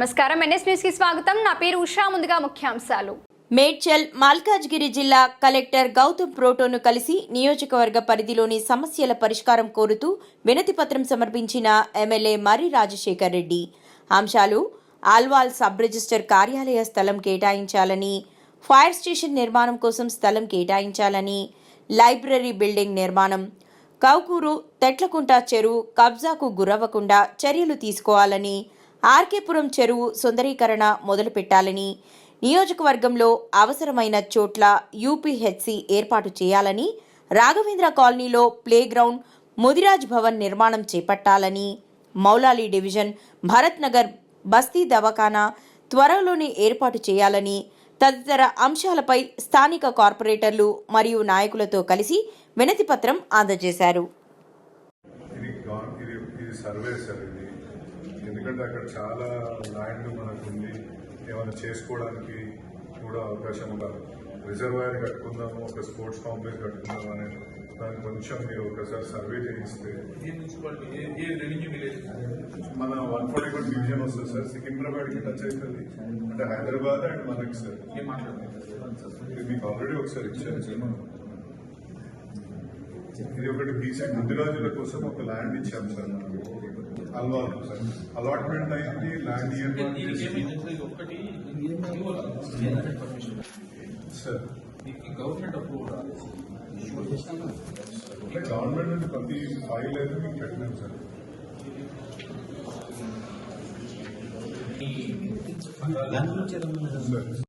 నమస్కారం. ఎన్ఎస్ న్యూస్కి స్వాగతం. నా పేరు ఉషా. ముందుగా ముఖ్యాంశాలు. మేడ్చల్ మల్కాజ్గిరి జిల్లా కలెక్టర్ గౌతమ్ ప్రోటోను కలిసి నియోజకవర్గ పరిధిలోని సమస్యల పరిష్కారం కోరుతూ వినతి పత్రం సమర్పించిన ఎమ్మెల్యే మర్రి రాజశేఖర్ రెడ్డి. అంశాలు ఆల్వాల్ సబ్ రిజిస్టర్ కార్యాలయ స్థలం కేటాయించాలని ఫైర్ స్టేషన్ నిర్మాణం కోసం స్థలం కేటాయించాలని లైబ్రరీ బిల్డింగ్ నిర్మాణం కౌకూరు తెట్లకుంట చెరువు కబ్జాకు గురవ్వకుండా చర్యలు తీసుకోవాలని ఆర్కేపురం చెరువు సుందరీకరణ మొదలుపెట్టాలని. నియోజకవర్గంలో అవసరమైన చోట్ల యూపీహెచ్సి ఏర్పాటు చేయాలని రాఘవేంద్ర కాలనీలో ప్లేగ్రౌండ్ ముదిరాజ్ భవన్ నిర్మాణం చేపట్టాలని. మౌలాలి డివిజన్ భరత్ నగర్ బస్తీ దవాఖానా త్వరలోనే ఏర్పాటు చేయాలని తదితర అంశాలపై స్థానిక కార్పొరేటర్లు మరియు నాయకులతో కలిసి వినతిపత్రం అందజేశారు. ఇది సర్వే సార్ ఇది ఎందుకంటే అక్కడ చాలా ల్యాండ్ మనకు ఉంది ఏమైనా చేసుకోవడానికి కూడా అవకాశం ఉందా రిజర్వాయర్ కట్టుకుందాము ఒక స్పోర్ట్స్ కాంప్లెక్స్ కట్టుకుందాము అనే దాన్ని కొంచెం మీరు ఒకసారి సర్వే చేయిస్తే మన వన్ ఫార్టీ వన్ డివిజన్ వస్తుంది సార్. సికింద్రాబాద్కి టచ్ అవుతుంది. అంటే హైదరాబాద్ అండ్ మనకి సార్. మీకు ఆల్రెడీ ఒకసారి ఇచ్చారు. సార్ ఇది ఒకటి బీసీ ముద్దురాజుల కోసం ఒక ల్యాండ్ ఇచ్చాం సార్. మనం అల్వాల్ సార్ అలాట్మెంట్ అయింది ల్యాండ్ దీనికి ఇయర్ ఏమైంది ఇది ఒక్కటి పర్మిషన్ సార్ దీనికి గవర్నమెంట్ అప్రూవ్ రాదు గవర్నమెంట్ నుండి ప్రతి ఫైల్ అయితే మీకు పెట్టినాం సార్ సార్